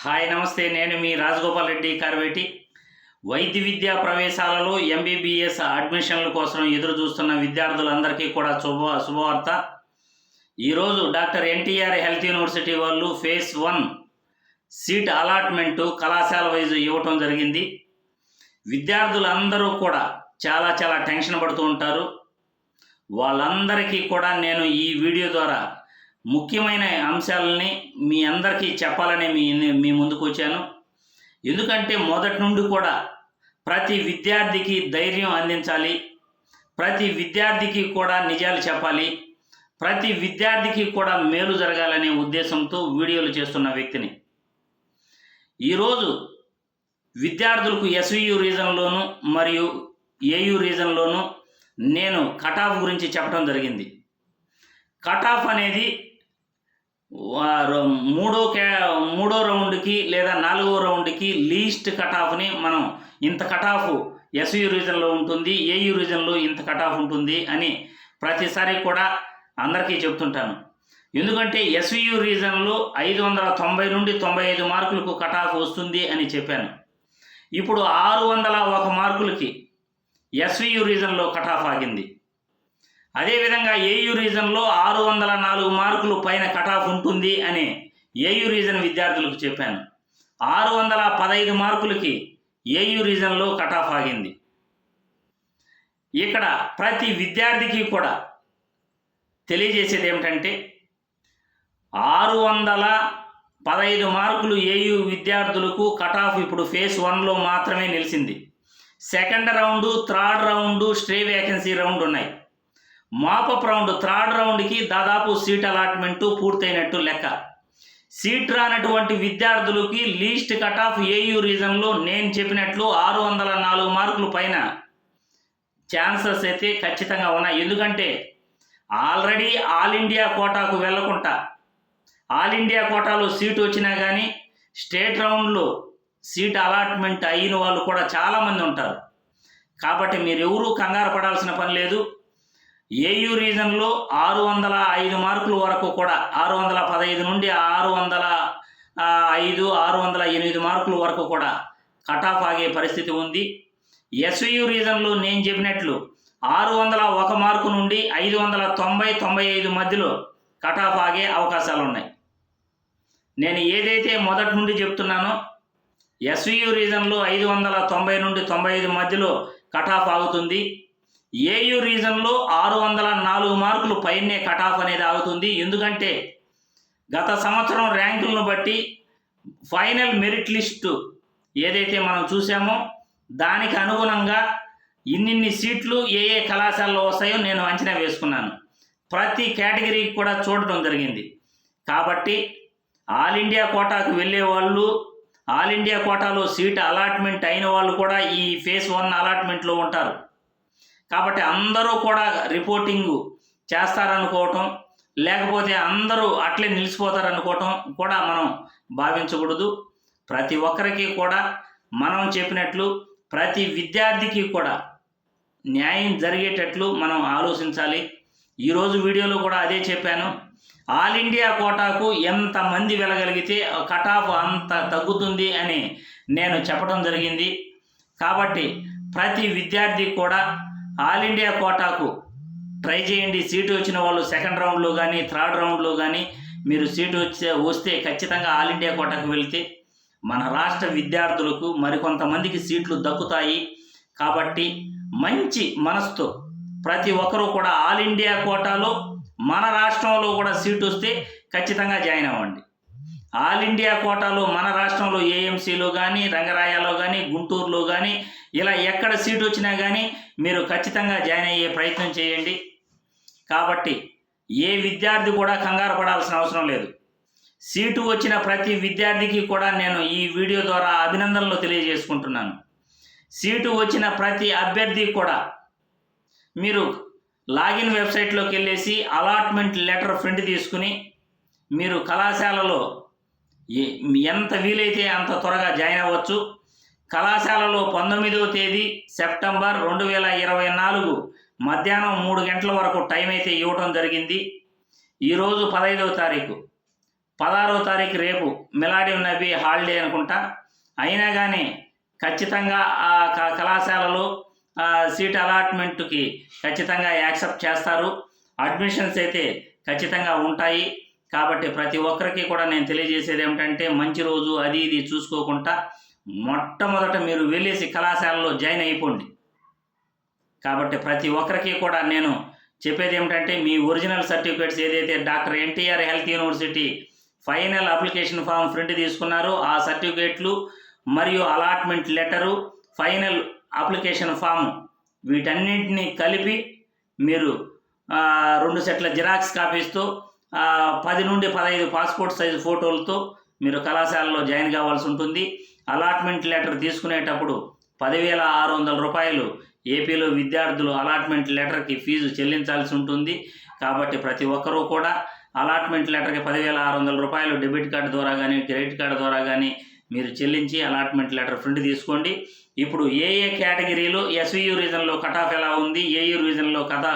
Hi నమస్తే. నేను మీ రాజగోపాల్ రెడ్డి కార్వేటి. వైద్య విద్యా ప్రవేశాలలో ఎంబీబీఎస్ అడ్మిషన్ల కోసం ఎదురు చూస్తున్న విద్యార్థులందరికీ కూడా శుభ శుభవార్త. ఈరోజు డాక్టర్ ఎన్టీఆర్ హెల్త్ యూనివర్సిటీ వాళ్ళు ఫేజ్ వన్ సీట్ అలాట్మెంటు కళాశాల వైజ్ ఇవ్వటం జరిగింది. విద్యార్థులందరూ కూడా చాలా చాలా టెన్షన్ పడుతూ ఉంటారు. వాళ్ళందరికీ కూడా నేను ఈ వీడియో ద్వారా ముఖ్యమైన అంశాలని మీ అందరికీ చెప్పాలని మీ మీ ముందుకు వచ్చాను. ఎందుకంటే మొదటి నుండి కూడా ప్రతి విద్యార్థికి ధైర్యం అందించాలి. ప్రతి విద్యార్థికి కూడా నిజాలు చెప్పాలి. ప్రతి విద్యార్థికి కూడా మేలు జరగాలనే ఉద్దేశంతో వీడియోలు చేస్తున్న వ్యక్తిని. ఈరోజు విద్యార్థులకు ఎస్వియు రీజన్లోను మరియు ఏయు రీజన్లోను నేను కటాఫ్ గురించి చెప్పడం జరిగింది. కటాఫ్ అనేది మూడో క్యా మూడో రౌండ్కి లేదా నాలుగో రౌండ్కి లీస్ట్ కటాఫ్ని మనం ఇంత కటాఫ్ ఎస్యూ రీజన్లో ఉంటుంది ఏయు రీజన్లో ఇంత కటాఫ్ ఉంటుంది అని ప్రతిసారి కూడా అందరికీ చెప్తుంటాను. ఎందుకంటే ఎస్వియు రీజన్లో ఐదు వందల తొంభై నుండి తొంభై ఐదు మార్కులకు కటాఫ్ వస్తుంది అని చెప్పాను. ఇప్పుడు ఆరు వందల ఒక మార్కులకి ఎస్వియు రీజన్లో కటాఫ్ ఆగింది. అదేవిధంగా ఏయు రీజన్లో ఆరు వందల నాలుగు మార్కులు పైన కటాఫ్ ఉంటుంది అని ఏయు రీజన్ విద్యార్థులకు చెప్పాను. ఆరు వందల పదహైదు మార్కులకి ఏయు రీజన్లో కటాఫ్ ఆగింది. ఇక్కడ ప్రతి విద్యార్థికి కూడా తెలియజేసేది ఏమిటంటే ఆరు వందల పదహైదు మార్కులు ఏయు విద్యార్థులకు కటాఫ్ ఇప్పుడు ఫేస్ వన్లో మాత్రమే నిలిచింది. Second round third round stray vacancy round ఉన్నాయి. మాపప్ రౌండ్ థర్డ్ రౌండ్కి దాదాపు సీట్ అలాట్మెంటు పూర్తయినట్టు లెక్క. సీట్ రానటువంటి విద్యార్థులకి లీస్ట్ కట్ ఆఫ్ ఏయూ రీజన్లో నేను చెప్పినట్లు ఆరు వందల నాలుగు మార్కులు పైన ఛాన్సెస్ అయితే ఖచ్చితంగా ఉన్నాయి. ఎందుకంటే ఆల్రెడీ ఆల్ ఇండియా కోటాకు వెళ్ళకుండా ఆల్ ఇండియా కోటాలో సీటు వచ్చినా కానీ స్టేట్ రౌండ్లో సీట్ అలాట్మెంట్ అయిన వాళ్ళు కూడా చాలామంది ఉంటారు. కాబట్టి మీరు ఎవరూ కంగారు పడాల్సిన పని లేదు. ఏయు రీజన్లో ఆరు వందల ఐదు మార్కుల వరకు కూడా ఆరు వందల పదహైదు నుండి ఆరు వందల ఐదు ఆరు వందల ఎనిమిది మార్కుల వరకు కూడా కటాఫ్ ఆగే పరిస్థితి ఉంది. ఎస్యు రీజన్లో నేను చెప్పినట్లు ఆరు వందల ఒక మార్కు నుండి ఐదు వందల తొంభై తొంభై ఐదు మధ్యలో కటాఫ్ ఆగే అవకాశాలు ఉన్నాయి. నేను ఏదైతే మొదటి నుండి చెప్తున్నానో ఎస్వియు రీజన్లో ఐదు వందల తొంభై నుండి తొంభై ఐదు మధ్యలో కటాఫ్ ఆగుతుంది. ఏయు రీజన్లో ఆరు వందల నాలుగు మార్కులు పైనే కటాఫ్ అనేది ఆగుతుంది. ఎందుకంటే గత సంవత్సరం ర్యాంకులను బట్టి ఫైనల్ మెరిట్ లిస్టు ఏదైతే మనం చూసామో దానికి అనుగుణంగా ఇన్నిన్ని సీట్లు ఏ ఏ కళాశాలలో వస్తాయో నేను అంచనా వేసుకున్నాను. ప్రతి కేటగిరీకి కూడా చూడటం జరిగింది. కాబట్టి ఆల్ ఇండియా కోటాకు వెళ్ళే వాళ్ళు ఆల్ ఇండియా కోటాలో సీట్ అలాట్మెంట్ అయిన వాళ్ళు కూడా ఈ ఫేస్ వన్ అలాట్మెంట్లో ఉంటారు. కాబట్టి అందరూ కూడా రిపోర్టింగ్ చేస్తారనుకోవటం లేకపోతే అందరూ అట్లే నిలిచిపోతారనుకోవటం కూడా మనం భావించకూడదు. ప్రతి ఒక్కరికి కూడా మనం చెప్పినట్లు ప్రతి విద్యార్థికి కూడా న్యాయం జరిగేటట్లు మనం ఆలోచించాలి. ఈరోజు వీడియోలో కూడా అదే చెప్పాను. ఆల్ ఇండియా కోటాకు ఎంతమంది వెళ్ళగలిగితే కట్ ఆఫ్ అంత తగ్గుతుంది అని నేను చెప్పడం జరిగింది. కాబట్టి ప్రతి విద్యార్థి కూడా ఆల్ ఇండియా కోటాకు ట్రై చేయండి. సీటు వచ్చిన వాళ్ళు సెకండ్ రౌండ్లో కానీ థర్డ్ రౌండ్లో కానీ మీరు సీటు వచ్చే వస్తే ఖచ్చితంగా ఆల్ ఇండియా కోటాకు వెళ్తే మన రాష్ట్ర విద్యార్థులకు మరికొంతమందికి సీట్లు దక్కుతాయి. కాబట్టి మంచి మనసుతో ప్రతి ఒక్కరూ కూడా ఆల్ ఇండియా కోటాలో మన రాష్ట్రంలో కూడా సీటు వస్తే ఖచ్చితంగా జాయిన్ అవ్వండి. ఆల్ ఇండియా కోటాలో మన రాష్ట్రంలో ఏఎంసీలో కానీ రంగరాయలో కానీ గుంటూరులో కానీ ఇలా ఎక్కడ సీటు వచ్చినా కానీ మీరు ఖచ్చితంగా జాయిన్ అయ్యే ప్రయత్నం చేయండి. కాబట్టి ఏ విద్యార్థి కూడా కంగారు పడాల్సిన అవసరం లేదు. సీటు వచ్చిన ప్రతి విద్యార్థికి కూడా నేను ఈ వీడియో ద్వారా అభినందనలు తెలియజేసుకుంటున్నాను. సీటు వచ్చిన ప్రతి అభ్యర్థి కూడా మీరు లాగిన్ వెబ్సైట్లోకి వెళ్ళేసి అలాట్మెంట్ లెటర్ ప్రింట్ తీసుకుని మీరు కళాశాలలో ఎంత వీలైతే అంత త్వరగా జాయిన్ అవ్వచ్చు. కళాశాలలో పంతొమ్మిదవ తేదీ సెప్టెంబర్ రెండు వేల ఇరవై నాలుగు మధ్యాహ్నం మూడు గంటల వరకు టైం అయితే ఇవ్వడం జరిగింది. ఈరోజు పదహైదవ తారీఖు. పదహారవ తారీఖు రేపు మిలాడి నబీ హాలిడే అనుకుంటా. అయినా కానీ ఖచ్చితంగా ఆ క- కళాశాలలో సీట్ అలాట్మెంట్కి ఖచ్చితంగా యాక్సెప్ట్ చేస్తారు. అడ్మిషన్స్ అయితే ఖచ్చితంగా ఉంటాయి. కాబట్టి ప్రతి ఒక్కరికి కూడా నేను తెలియజేసేది ఏమిటంటే మంచి రోజు అది ఇది చూసుకోకుండా మొట్టమొదట మీరు వెళ్ళేసి కళాశాలలో జాయిన్ అయిపోండి. కాబట్టి ప్రతి ఒక్కరికి కూడా నేను చెప్పేది ఏమిటంటే మీ ఒరిజినల్ సర్టిఫికేట్స్ ఏదైతే doctor NTR health university final application form print తీసుకున్నారో ఆ సర్టిఫికేట్లు మరియు allotment letter final application form వీటన్నింటినీ కలిపి మీరు రెండు సెట్ల జిరాక్స్ కాపీస్తూ పది నుండి పదహైదు పాస్పోర్ట్ సైజు ఫోటోలతో మీరు కళాశాలలో జాయిన్ కావాల్సి ఉంటుంది. అలాట్మెంట్ లెటర్ తీసుకునేటప్పుడు పదివేల ఆరు వందల రూపాయలు ఏపీలో విద్యార్థులు అలాట్మెంట్ లెటర్కి ఫీజు చెల్లించాల్సి ఉంటుంది. కాబట్టి ప్రతి ఒక్కరూ కూడా అలాట్మెంట్ లెటర్కి పదివేల ఆరు వందల రూపాయలు డెబిట్ కార్డు ద్వారా కానీ క్రెడిట్ కార్డు ద్వారా కానీ మీరు చెల్లించి అలాట్మెంట్ లెటర్ ప్రింట్ తీసుకోండి. ఇప్పుడు ఏ ఏ కేటగిరీలు ఎస్వియు రీజన్లో కట్ ఆఫ్ ఎలా ఉంది? ఏయు రీజన్లో కథ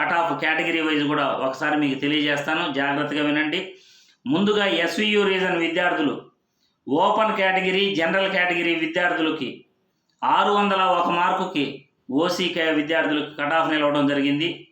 కట్ ఆఫ్ కేటగిరీ వైజ్ కూడా ఒకసారి మీకు తెలియజేస్తాను. జాగ్రత్తగా వినండి. ముందుగా ఎస్వియు రీజన్ విద్యార్థులు ఓపెన్ కేటగిరీ జనరల్ కేటగిరీ విద్యార్థులకి ఆరు వందల ఒక మార్కుకి ఓసీ కే- విద్యార్థులకు కట్ ఆఫ్ నిలవడం జరిగింది.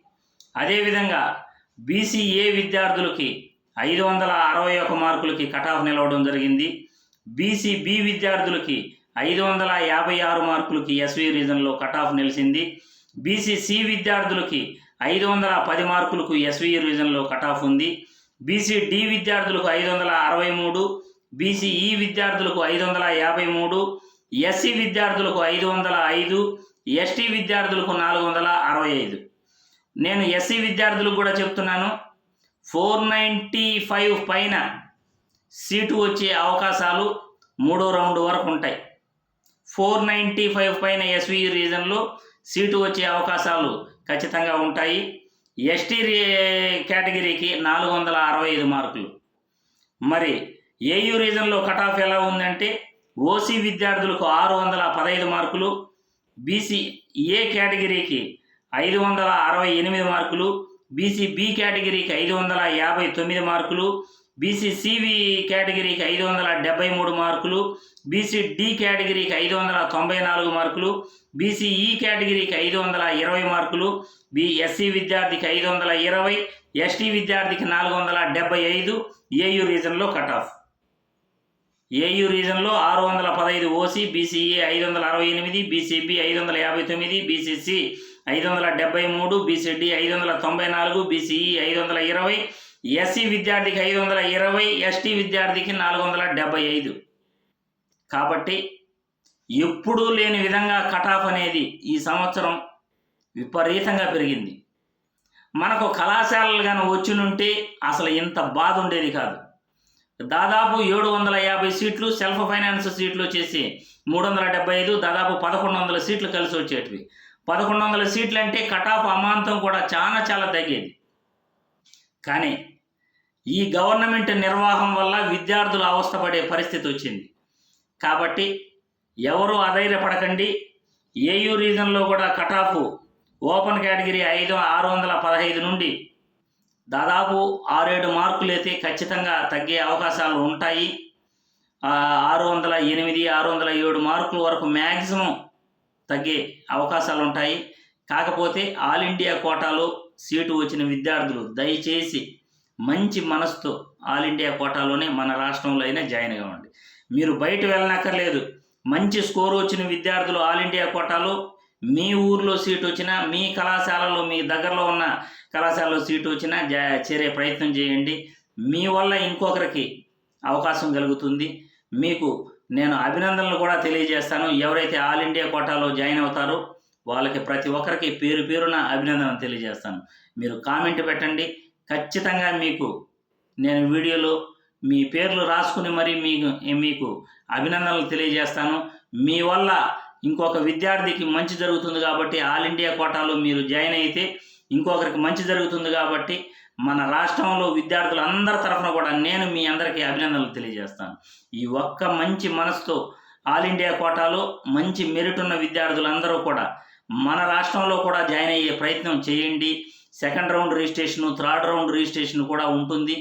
అదేవిధంగా బీసీఏ విద్యార్థులకి ఐదు వందల అరవై ఒక మార్కులకి కట్ ఆఫ్ నిలవడం జరిగింది. బీసీబీ విద్యార్థులకి ఐదు వందల యాభై ఆరు మార్కులకి ఎస్వి రీజన్లో కట్ ఆఫ్ నిలిచింది. బీసీసీ విద్యార్థులకి ఐదు వందల పది మార్కులకు ఎస్వి రీజన్లో కట్ ఆఫ్ ఉంది. బీసీడి విద్యార్థులకు ఐదు వందల అరవై మూడు బీసీఈ విద్యార్థులకు ఐదు వందల యాభై మూడు ఎస్సీ విద్యార్థులకు ఐదు వందల ఐదు ఎస్టీ విద్యార్థులకు నాలుగు వందల అరవై ఐదు. నేను ఎస్సీ విద్యార్థులకు కూడా చెప్తున్నాను ఫోర్ నైంటీ ఫైవ్ పైన సీటు వచ్చే అవకాశాలు మూడో రౌండ్ వరకు ఉంటాయి. ఫోర్ నైంటీ ఫైవ్ పైన ఎస్వి రీజన్లో సీటు వచ్చే అవకాశాలు ఖచ్చితంగా ఉంటాయి. ఎస్టీ కేటగిరీకి నాలుగు వందల అరవై ఐదు మార్కులు. మరి ఏయు రీజన్లో కట్ ఆఫ్ ఎలా ఉందంటే ఓసీ విద్యార్థులకు ఆరు వందల పదహైదు మార్కులు బీసీ ఏ కేటగిరీకి ఐదు వందల అరవై ఎనిమిది మార్కులు బీసీ బి కేటగిరీకి ఐదు వందల యాభై తొమ్మిది మార్కులు బీసీ సివి కేటగిరీకి ఐదు వందల డెబ్బై మూడు మార్కులు బీసీ డి కేటగిరీకి ఐదు వందల తొంభై నాలుగు మార్కులు బీసీ ఈ కేటగిరీకి ఐదు వందల ఇరవై మార్కులు బి ఎస్సీ విద్యార్థికి ఐదు వందల ఇరవై ఎస్టీ విద్యార్థికి నాలుగు వందల డెబ్బై ఐదు ఏయు రీజన్లో కట్ ఆఫ్. ఏయు రీజన్లో ఆరు వందల పదహైదు ఓసీ బీసీఈ ఐదు వందల అరవై ఎనిమిది బీసీబీ ఐదు వందల యాభై తొమ్మిది బీసీసీ ఐదు వందల డెబ్బై మూడు బీసీడీ ఐదు వందల తొంభై నాలుగు బీసీఈ ఐదు వందల ఇరవై ఎస్సీ విద్యార్థికి ఐదు వందల ఇరవై ఎస్టీ విద్యార్థికి నాలుగు వందల డెబ్బై ఐదు. కాబట్టి ఎప్పుడూ లేని విధంగా కటాఫ్ అనేది ఈ సంవత్సరం విపరీతంగా పెరిగింది. మనకు కళాశాలలు కానీ వచ్చినుంటే అసలు ఇంత బాధ ఉండేది కాదు. దాదాపు ఏడు వందల యాభై సీట్లు సెల్ఫ్ ఫైనాన్స్ సీట్లు వచ్చేసి మూడు వందల డెబ్బై ఐదు దాదాపు పదకొండు వందల సీట్లు కలిసి వచ్చేటివి. పదకొండు వందల సీట్లు అంటే కటాఫ్ అమాంతం కూడా చాలా చాలా తగ్గేది. కానీ ఈ గవర్నమెంట్ నిర్వాహం వల్ల విద్యార్థులు అవస్థపడే పరిస్థితి వచ్చింది. కాబట్టి ఎవరు అధైర్యపడకండి. ఏయూ రీజన్లో కూడా కట్ ఆఫ్ ఓపెన్ కేటగిరీ ఐదు ఆరు వందల పదహైదు నుండి దాదాపు ఆరేడు మార్కులు అయితే ఖచ్చితంగా తగ్గే అవకాశాలు ఉంటాయి. ఆరు వందల ఎనిమిది ఆరు వందల ఏడు మార్కుల వరకు మ్యాక్సిమం తగ్గే అవకాశాలు ఉంటాయి. కాకపోతే ఆల్ ఇండియా కోటాలో సీటు వచ్చిన విద్యార్థులు దయచేసి మంచి మనసుతో ఆల్ ఇండియా కోటాలోనే మన రాష్ట్రంలో అయినా జాయిన్ కావండి. మీరు బయట వెళ్ళనక్కర్లేదు. మంచి స్కోర్ వచ్చిన విద్యార్థులు ఆల్ ఇండియా కోటాలో మీ ఊర్లో సీట్ వచ్చినా మీ కళాశాలలో మీ దగ్గరలో ఉన్న కళాశాలలో సీటు వచ్చినా జా చేరే ప్రయత్నం చేయండి. మీ వల్ల ఇంకొకరికి అవకాశం కలుగుతుంది. మీకు నేను అభినందనలు కూడా తెలియజేస్తాను. ఎవరైతే ఆల్ ఇండియా కోటాలో జాయిన్ అవుతారో వాళ్ళకి ప్రతి ఒక్కరికి పేరు పేరున అభినందనలు తెలియజేస్తాను. మీరు కామెంట్ పెట్టండి. ఖచ్చితంగా మీకు నేను వీడియోలో మీ పేర్లు రాసుకుని మరి మీకు మీకు అభినందనలు తెలియజేస్తాను. మీ వల్ల ఇంకొక విద్యార్థికి మంచి జరుగుతుంది కాబట్టి ఆల్ ఇండియా కోటాలో మీరు జాయిన్ అయితే ఇంకొకరికి మంచి జరుగుతుంది కాబట్టి మన రాష్ట్రంలో విద్యార్థులు అందరి తరఫున కూడా నేను మీ అందరికీ అభినందనలు తెలియజేస్తాను. ఈ ఒక్క మంచి మనసుతో ఆల్ ఇండియా కోటాలో మంచి మెరిట్ ఉన్న విద్యార్థులందరూ కూడా మన రాష్ట్రంలో కూడా జాయిన్ అయ్యే ప్రయత్నం చేయండి. Second round registration third round registration కూడా ఉంటుంది.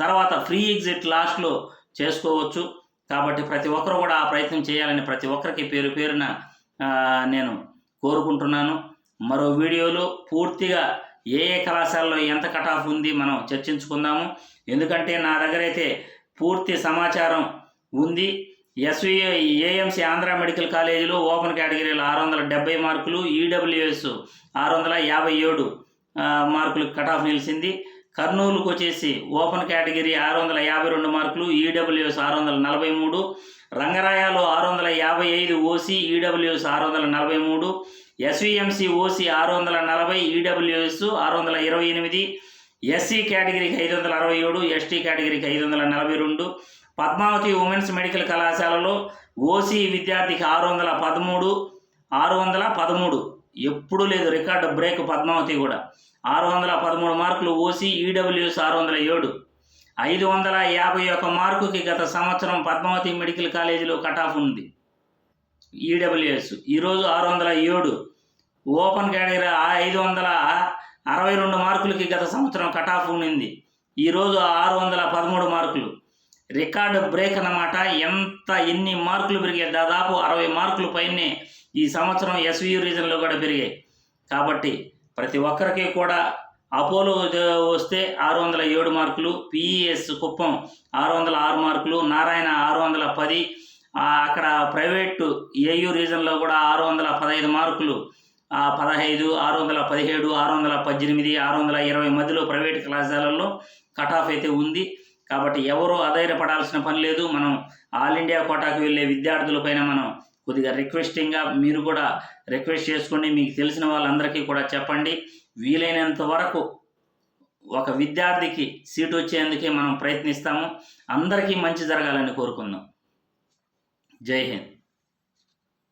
తర్వాత ఫ్రీ ఎగ్జిట్ లాస్ట్లో చేసుకోవచ్చు. కాబట్టి ప్రతి ఒక్కరు కూడా ఆ ప్రయత్నం చేయాలని ప్రతి ఒక్కరికి పేరు పేరున నేను కోరుకుంటున్నాను. మరో వీడియోలో పూర్తిగా ఏ ఏ కళాశాలలో ఎంత కట్ ఆఫ్ ఉంది మనం చర్చించుకుందాము. ఎందుకంటే నా దగ్గర అయితే పూర్తి సమాచారం ఉంది. ఎస్వి ఏఎంసీ ఆంధ్ర మెడికల్ కాలేజీలో ఓపెన్ కేటగిరీలో ఆరు వందల డెబ్బై మార్కులు ఈడబ్ల్యూఎస్ ఆరు వందల యాభై ఏడు మార్కులు కట్ ఆఫ్ నిలిచింది. కర్నూలుకు వచ్చేసి ఓపెన్ కేటగిరీ ఆరు వందల యాభై రెండు మార్కులు ఈడబ్ల్యూఎస్ ఆరు వందల నలభై మూడు రంగరాయాలు ఆరు వందల యాభై ఐదు ఓసీ ఈడబ్ల్యూఎస్ ఆరు వందల నలభై మూడు ఎస్విఎంసి ఓసీ ఆరు వందల నలభై ఈడబ్ల్యూఎస్ ఆరు వందల ఇరవై ఎనిమిది ఎస్సీ కేటగిరీకి ఐదు వందల అరవై ఏడు ఎస్టీ కేటగిరీకి ఐదు వందల నలభై రెండు పద్మావతి ఉమెన్స్ మెడికల్ కళాశాలలో ఓసీ విద్యార్థికి ఆరు వందల పదమూడు ఆరు వందల పదమూడు. ఎప్పుడు లేదు రికార్డు బ్రేక్ పద్మావతి కూడా. ఆరు వందల పదమూడు మార్కులు ఓసీ ఈడబ్ల్యూఎస్ ఆరు వందల ఏడు. ఐదు వందల యాభై ఒక్క మార్కుకి గత సంవత్సరం పద్మావతి మెడికల్ కాలేజీలో కట్ ఆఫ్ ఉంది. ఈడబ్ల్యూఎస్. ఈరోజు ఆరు వందల ఏడు. ఓపెన్ కేటగిరీ ఐదు వందల అరవై రెండు మార్కులకి గత సంవత్సరం కట్ ఆఫ్ ఉండింది ఈరోజు ఆరు వందల పదమూడు మార్కులు. రికార్డు బ్రేక్ అన్నమాట. ఎంత ఎన్ని మార్కులు పెరిగాయి? దాదాపు అరవై మార్కులు పైనే ఈ సంవత్సరం ఎస్వియు రీజన్లో కూడా పెరిగాయి. కాబట్టి ప్రతి ఒక్కరికి కూడా అపోలో వస్తే ఆరు వందల ఏడు మార్కులు పిఈఎస్ కుప్పం ఆరు వందల ఆరు మార్కులు నారాయణ ఆరు వందల పది అక్కడ ప్రైవేటు ఏయు రీజన్లో కూడా ఆరు వందల పదహైదు మార్కులు పదహైదు ఆరు వందల పదిహేడు ఆరు వందల పద్దెనిమిది ఆరు వందల ఇరవై మధ్యలో ప్రైవేట్ కళాశాలల్లో కట్ ఆఫ్ అయితే ఉంది. కాబట్టి ఎవరు అధైర్యపడాల్సిన పని లేదు. మనం ఆల్ ఇండియా కోటాకు వెళ్ళే విద్యార్థులపైన మనం కొద్దిగా రిక్వెస్టింగ్గా మీరు కూడా రిక్వెస్ట్ చేసుకోండి. మీకు తెలిసిన వాళ్ళందరికీ కూడా చెప్పండి. వీలైనంత వరకు ఒక విద్యార్థికి సీటు వచ్చేందుకే మనం ప్రయత్నిస్తాము. అందరికీ మంచి జరగాలని కోరుకుందాం. జై హింద్.